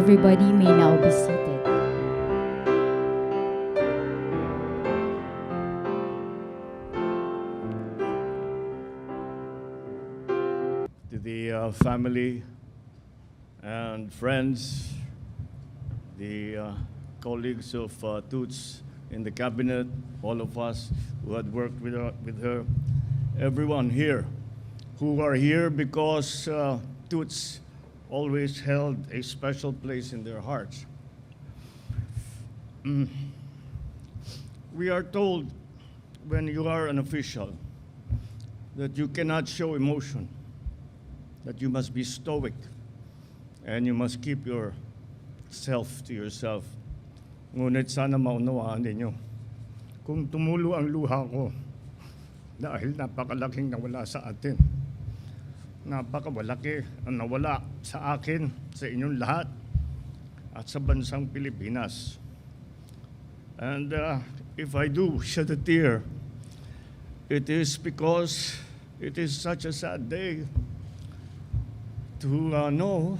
Everybody may now be seated. to the uh, family and friends, the uh, colleagues of uh, Toots in the cabinet, all of us who had worked with her, with her everyone here who are here because uh, Toots always held a special place in their hearts. Mm. We are told when you are an official that you cannot show emotion that you must be stoic and you must keep yourself to yourself. Ngunit sana maunawaan ninyo, kung tumulo ang luha ko dahil napakalaking nawala sa atin, napakawalaki ang nawala sa akin, sa inyong lahat, at sa bansang Pilipinas. And uh, if I do shed a tear, it is because it is such a sad day to uh, know,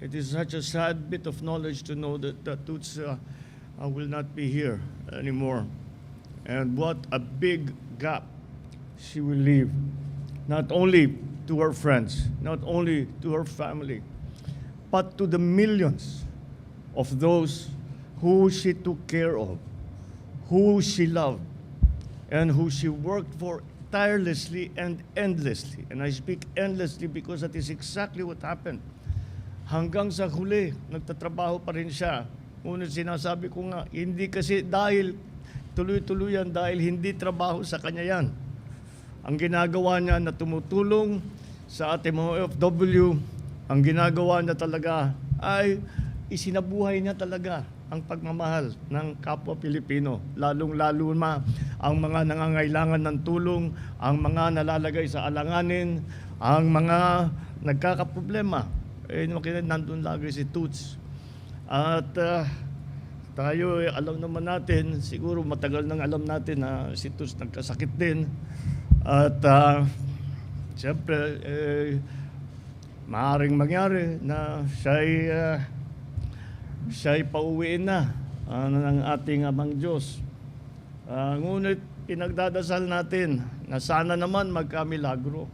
it is such a sad bit of knowledge to know that, that Toots uh, uh, will not be here anymore. And what a big gap she will leave, not only to her friends, not only to her family, but to the millions of those who she took care of, who she loved, and who she worked for tirelessly and endlessly. And I speak endlessly because that is exactly what happened. Hanggang sa huli, nagtatrabaho pa rin siya. Ngunit sinasabi ko nga, hindi kasi dahil tuloy-tuloy yan, dahil hindi trabaho sa kanya yan. Ang ginagawa niya na tumutulong sa ating mga OFW, ang ginagawa niya talaga ay isinabuhay niya talaga ang pagmamahal ng kapwa Pilipino, lalong-lalo na ang mga nangangailangan ng tulong, ang mga nalalagay sa alanganin, ang mga nagkakaproblema. Eh, nandun lagi si Toots. At ah, tayo, eh, alam naman natin, siguro matagal nang alam natin na si Toots nagkasakit din. At uh, siyempre, eh, maaaring mangyari na siya'y ah, siya'y pauwiin na ah, ng ating amang Diyos. Ah, ngunit pinagdadasal natin na sana naman magkamilagro.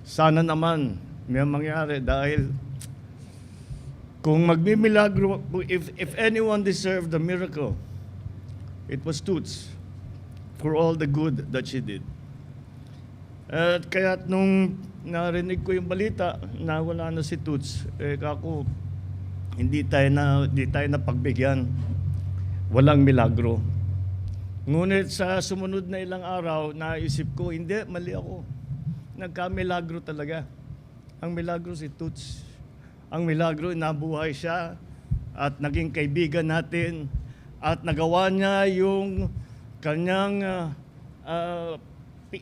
Sana naman may mangyari dahil kung magmimilagro, if, if anyone deserved the miracle, it was Toots for all the good that she did. At kaya nung narinig ko yung balita na wala na si Toots, eh kako, hindi tayo na hindi tayo na pagbigyan. Walang milagro. Ngunit sa sumunod na ilang araw, naisip ko, hindi, mali ako. Nagka-milagro talaga. Ang milagro si Toots. Ang milagro, nabuhay siya at naging kaibigan natin at nagawa niya yung kanyang ah, pi-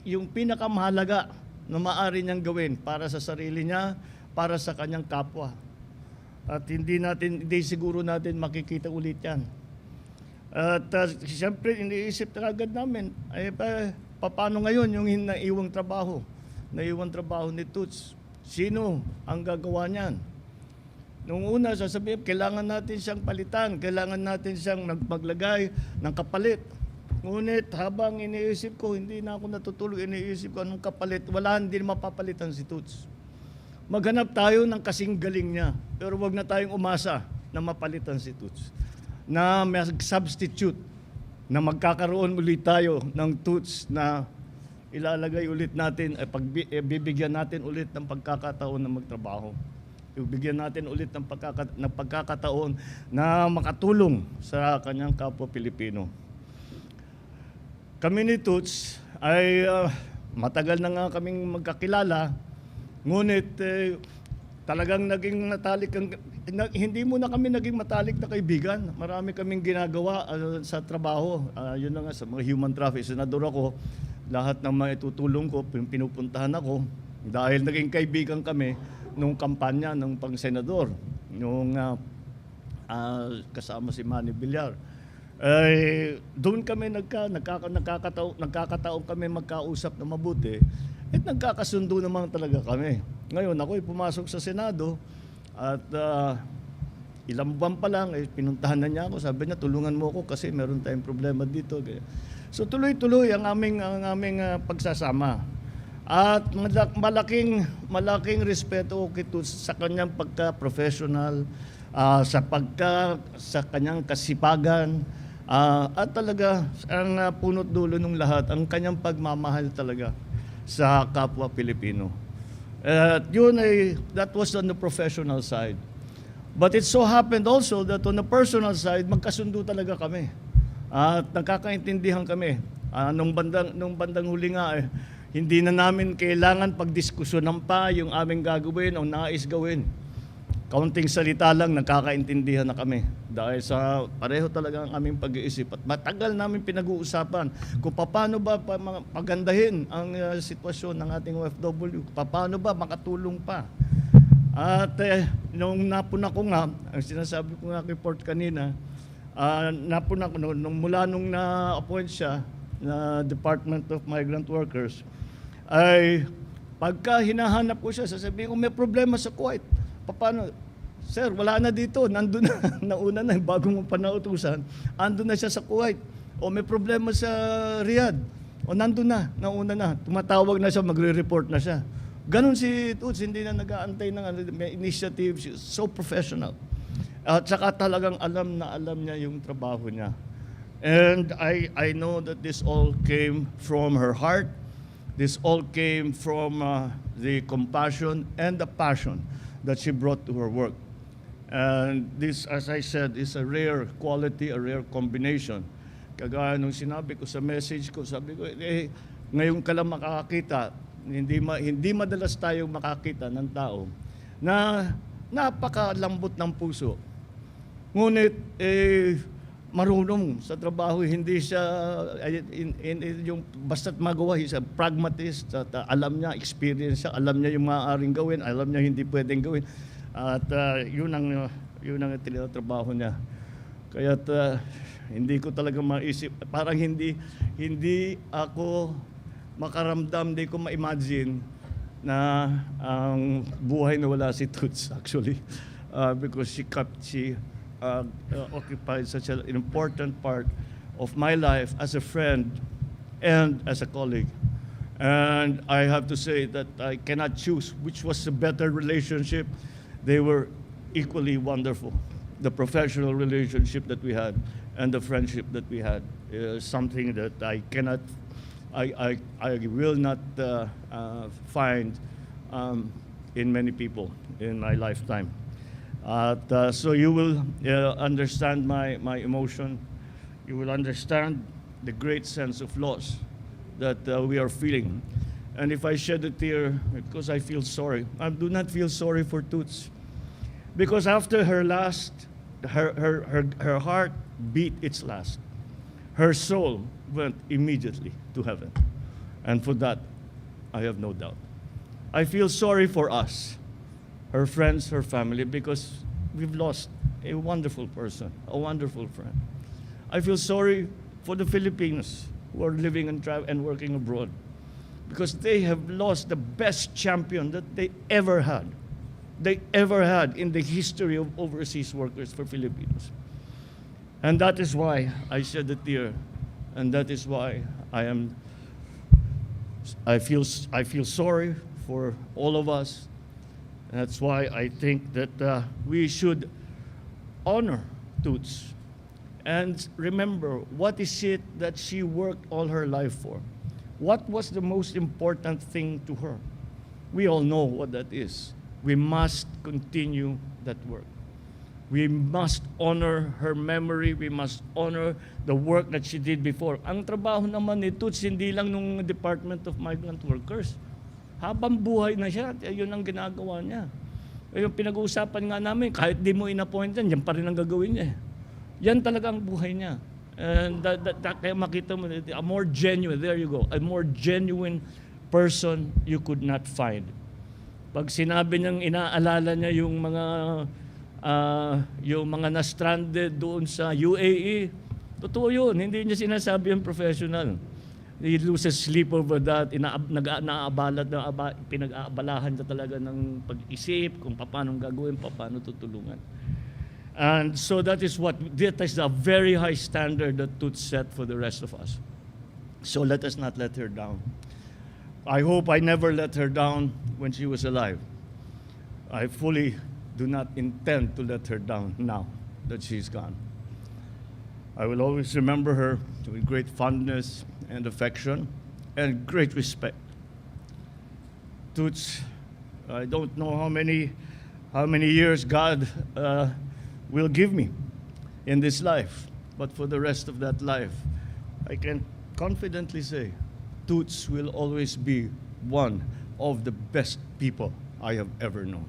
yung pinakamahalaga na maaari niyang gawin para sa sarili niya, para sa kanyang kapwa. At hindi natin hindi siguro natin makikita ulit 'yan. At uh, siyempre iniisip na agad namin, ay pa, paano ngayon yung naiwang trabaho? Naiwang trabaho ni Toots. Sino ang gagawa niyan? Nung una, sasabihin, kailangan natin siyang palitan, kailangan natin siyang magmaglagay ng kapalit. Ngunit habang iniisip ko, hindi na ako natutulog, iniisip ko anong kapalit, wala, hindi mapapalitan si Toots. Maghanap tayo ng kasing galing niya, pero wag na tayong umasa na mapalitan si Toots. Na may substitute, na magkakaroon ulit tayo ng Toots na ilalagay ulit natin, eh, pagbi, eh, bibigyan natin ulit ng pagkakataon na magtrabaho. Bibigyan natin ulit ng, pagkaka, ng pagkakataon na makatulong sa kanyang kapwa Pilipino. Kami ni Toots ay ah, matagal na nga kaming magkakilala, ngunit eh, talagang naging matalik ang, na- hindi mo na kami naging matalik na kaibigan. Marami kaming ginagawa ah, sa trabaho. Ah, yun na nga, sa mga human traffic, senador ako, lahat ng mga itutulong ko, pin- pinupuntahan ako. Dahil naging kaibigan kami nung kampanya ng pang-senador, nung ah, ah, kasama si Manny Villar. Eh, doon kami nagka, nagkaka, nagkakataon, nagkakataon kami magkausap na mabuti at nagkakasundo naman talaga kami. Ngayon, ako'y pumasok sa Senado at ah, ilang buwan pa lang, eh, pinuntahan na niya ako. Sabi niya, tulungan mo ako kasi meron tayong problema dito. So tuloy-tuloy ang aming, ang aming ah, pagsasama. At malak- malaking, malaking respeto ko Toots sa kanyang pagka-professional, ah, sa pagka, sa kanyang kasipagan, ah, at talaga ang ah, punot dulo ng lahat, ang kanyang pagmamahal talaga sa kapwa Pilipino. At yun ay, that was on the professional side. But it so happened also that on the personal side, magkasundo talaga kami. At nagkakaintindihan kami. Ah, nung bandang nung bandang huli nga eh, hindi na namin kailangan pagdiskusyonan pa yung aming gagawin o nais gawin. Kaunting salita lang, nagkakaintindihan na kami. Dahil sa pareho talaga ang aming pag-iisip. At matagal namin pinag-uusapan kung paano ba pagandahin ang ah, sitwasyon ng ating OFW. Paano ba makatulong pa. At eh, nung napuna ko nga, ang sinasabi ko nga kay Port kanina, ah, napuna ko, nung, nung mula nung na-appoint siya na Department of Migrant Workers, ay pagka hinahanap ko siya, sasabihin ko may problema sa Kuwait. Paano? Sir, wala na dito. Nandun na. Nauna na. Bago mo pa nautusan. Andun na siya sa Kuwait. O may problema sa Riyadh. O nandun na. Nauna na. Tumatawag na siya. Magre-report na siya. Ganon si Toots. Hindi na nag-aantay ng ano, may initiative. So professional. At saka talagang alam na alam niya yung trabaho niya. And I, I know that this all came from her heart. This all came from uh, the compassion and the passion that she brought to her work. And this, as I said, is a rare quality, a rare combination. Kagaya nung sinabi ko sa message ko, sabi ko, eh, ngayon ka lang makakakita, hindi, ma, hindi madalas tayong makakita ng tao na napakalambot ng puso. Ngunit, eh, marunong sa trabaho, hindi siya, in, in, in, yung basta't magawa, he's a pragmatist, at uh, alam niya, experience siya, alam niya yung maaaring gawin, alam niya hindi pwedeng gawin. At uh, yun ang, uh, yun ang tinatrabaho niya. Kaya uh, hindi ko talaga maisip, parang hindi, hindi ako makaramdam, hindi ko ma-imagine na ang buhay na wala si Toots actually uh, because she kept she uh, uh, occupied such an important part of my life as a friend and as a colleague. And I have to say that I cannot choose which was the better relationship. They were equally wonderful. The professional relationship that we had and the friendship that we had is something that I cannot I, I, I will not uh, uh, find um, in many people in my lifetime. Uh, so you will uh, understand my, my emotion. You will understand the great sense of loss that uh, we are feeling. And if I shed a tear because I feel sorry, I do not feel sorry for Toots. Because after her last, her, her, her, her heart beat its last her soul went immediately to heaven. And for that, I have no doubt. I feel sorry for us, her friends, her family, because we've lost a wonderful person, a wonderful friend. I feel sorry for the Filipinos who are living and, tra- and working abroad because they have lost the best champion that they ever had. They ever had in the history of overseas workers for Filipinos. And that is why I shed a tear. And that is why I am I feel I feel sorry for all of us. That's why I think that uh, we should honor Toots and remember what is it that she worked all her life for. What was the most important thing to her? We all know what that is. We must continue that work. We must honor her memory. We must honor the work that she did before. Ang trabaho naman ni Toots, hindi lang nung Department of Migrant Workers. Habang buhay na siya, eh, yun ang ginagawa niya. Eh, Yung pinag-uusapan nga namin, kahit di mo in-appoint yan, yan pa rin ang gagawin niya. eh. Yan talaga ang buhay niya. And that, that, that, kaya makita mo, a more genuine, there you go, a more genuine person you could not find. Pag sinabi niyang inaalala niya yung mga ah, yung mga na-stranded doon sa UAE, totoo yun. Hindi niya sinasabi yung professional. He loses sleep over that. Ina, nag, naabala, naaba, pinag-aabalahan niya talaga ng pag-isip kung paano gagawin, paano tutulungan. And so that is what, that is a very high standard that Toots set for the rest of us. So let us not let her down. I hope I never let her down when she was alive. I fully do not intend to let her down now that she's gone. I will always remember her with great fondness and affection and great respect. Toots, I don't know how many, how many years God uh, will give me in this life, but for the rest of that life, I can confidently say, Toots will always be one of the best people I have ever known.